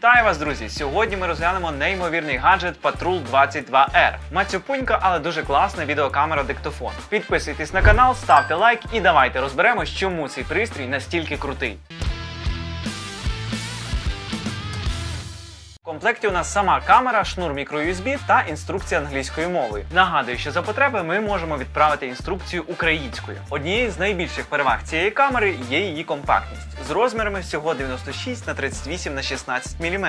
Вітаю вас, друзі! Сьогодні ми розглянемо неймовірний гаджет Patrol 22R. Мацюпунька, але дуже класна відеокамера диктофон. Підписуйтесь на канал, ставте лайк і давайте розберемось, чому цей пристрій настільки крутий. В комплекті у нас сама камера, шнур microUSB та інструкція англійською мовою. Нагадую, що за потреби ми можемо відправити інструкцію українською. Однією з найбільших переваг цієї камери є її компактність з розмірами всього 96 на 38 на 16 мм.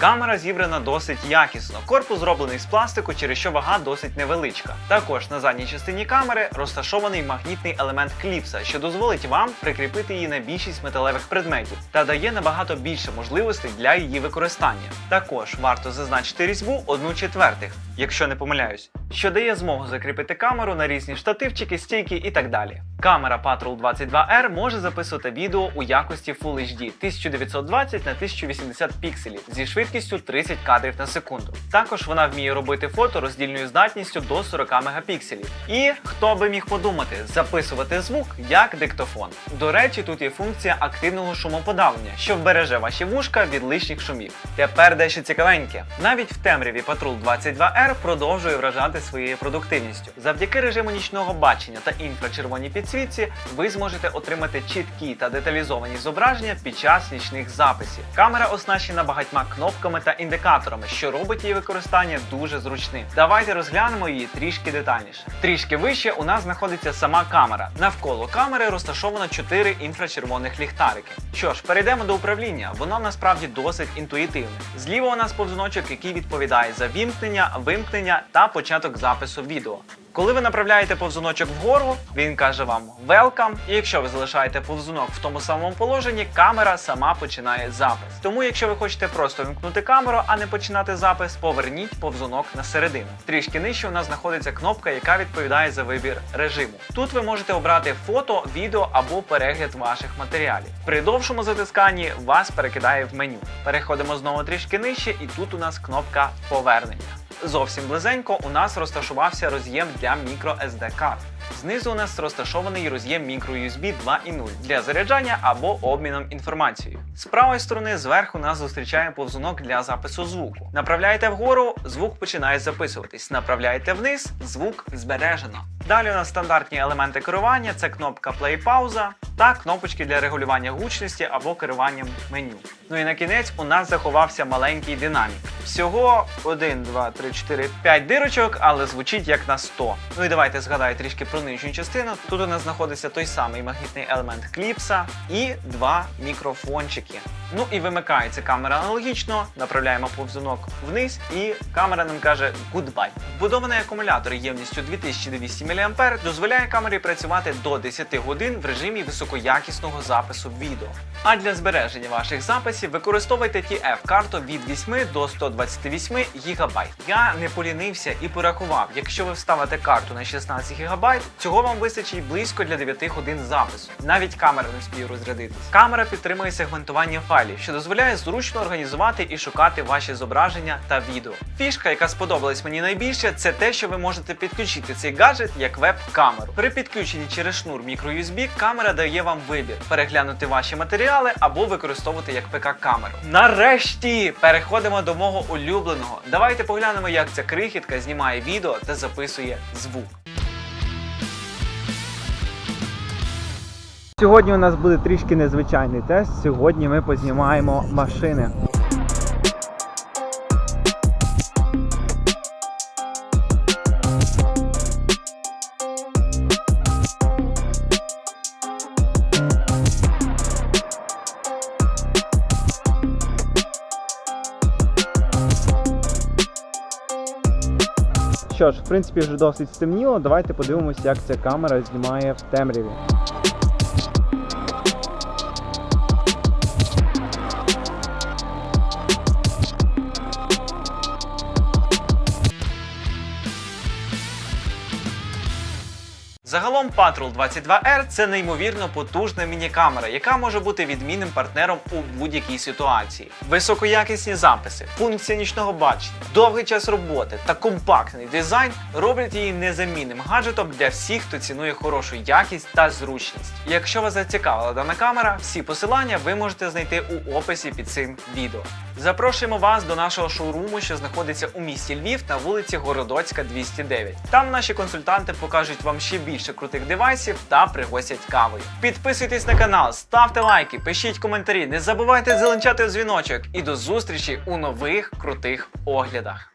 Камера зібрана досить якісно. Корпус зроблений з пластику, через що вага досить невеличка. Також на задній частині камери розташований магнітний елемент кліпса, що дозволить вам прикріпити її на більшість металевих предметів та дає набагато більше можливостей для її використання. Також варто зазначити різьбу 1 четвертих, якщо не помиляюсь, що дає змогу закріпити камеру на різні штативчики, стійки і так далі. Камера Patrol 22R може записувати відео у якості Full HD 1920 на 1080 пікселів зі швидкістю 30 кадрів на секунду. Також вона вміє робити фото роздільною здатністю до 40 мегапікселів. І хто би міг подумати, записувати звук як диктофон. До речі, тут є функція активного шумоподавлення, що вбереже ваші вушка від лишніх шумів. Тепер дещо цікавеньке. Навіть в темряві Patrol 22R продовжує вражати своєю продуктивністю. Завдяки режиму нічного бачення та інфрачервоній підсвітці ви зможете отримати чіткі та деталізовані зображення під час нічних записів. Камера оснащена багатьма кнопками та індикаторами, що робить її використання дуже зручним. Давайте розглянемо її трішки детальніше. Трішки вище у нас знаходиться сама камера. Навколо камери розташовано 4 інфрачервоних ліхтарики. Що ж, перейдемо до управління. Воно насправді досить інтуїтивне. Зліва у нас повзуночок, який відповідає за вімкнення, вимкнення та початок запису відео. Коли ви направляєте повзуночок вгору, він каже вам Welcome, і якщо ви залишаєте повзунок в тому самому положенні, камера сама починає запис. Тому, якщо ви хочете просто вимкнути камеру, а не починати запис, поверніть повзунок на середину. Трішки нижче у нас знаходиться кнопка, яка відповідає за вибір режиму. Тут ви можете обрати фото, відео або перегляд ваших матеріалів. При довшому затисканні вас перекидає в меню. Переходимо знову трішки нижче, і тут у нас кнопка повернення. Зовсім близенько у нас розташувався роз'єм для microSD карт. Знизу у нас розташований роз'єм microUSB 2.0 для заряджання або обміном інформацією. З правої сторони зверху нас зустрічає повзунок для запису звуку. Направляєте вгору, звук починає записуватись. Направляєте вниз, звук збережено. Далі у нас стандартні елементи керування: це кнопка play-пауза та кнопочки для регулювання гучності або керуванням меню. Ну і на кінець у нас заховався маленький динамік. Всього 1, 2, 3, 4, 5 дирочок, але звучить як на 100. Ну і давайте згадаю трішки про нижню частину. Тут у нас знаходиться той самий магнітний елемент кліпса і два мікрофончики. Ну і вимикається камера аналогічно, направляємо повзунок вниз, і камера нам каже goodbye. Вбудований акумулятор ємністю 2200 мА дозволяє камері працювати до 10 годин в режимі високоякісного запису відео. А для збереження ваших записів використовуйте TF-карту від 8 до 128 ГБ. Я не полінився і порахував, якщо ви вставите карту на 16 ГБ, цього вам вистачить близько для 9 годин запису. Навіть камера не вспіє розрядитись. Камера підтримує сегментування файлів, що дозволяє зручно організувати і шукати ваші зображення та відео. Фішка, яка сподобалась мені найбільше, це те, що ви можете підключити цей гаджет як веб-камеру. При підключенні через шнур microUSB камера дає вам вибір переглянути ваші матеріали або використовувати як ПК-камеру. Нарешті переходимо до мого улюбленого. Давайте поглянемо, як ця крихітка знімає відео та записує звук. Сьогодні у нас буде трішки незвичайний тест. Сьогодні ми познімаємо машини. Що ж, в принципі, вже досить стемніло. Давайте подивимося, як ця камера знімає в темряві. Загалом Patrol 22R це неймовірно потужна міні-камера, яка може бути відмінним партнером у будь-якій ситуації. Високоякісні записи, функція нічного бачення, довгий час роботи та компактний дизайн роблять її незамінним гаджетом для всіх, хто цінує хорошу якість та зручність. Якщо вас зацікавила дана камера, всі посилання ви можете знайти у описі під цим відео. Запрошуємо вас до нашого шоуруму, що знаходиться у місті Львів на вулиці Городоцька, 209. Там наші консультанти покажуть вам ще більше крутих девайсів та пригостять кавою. Підписуйтесь на канал, ставте лайки, пишіть коментарі, не забувайте зеленчати дзвіночок і до зустрічі у нових крутих оглядах.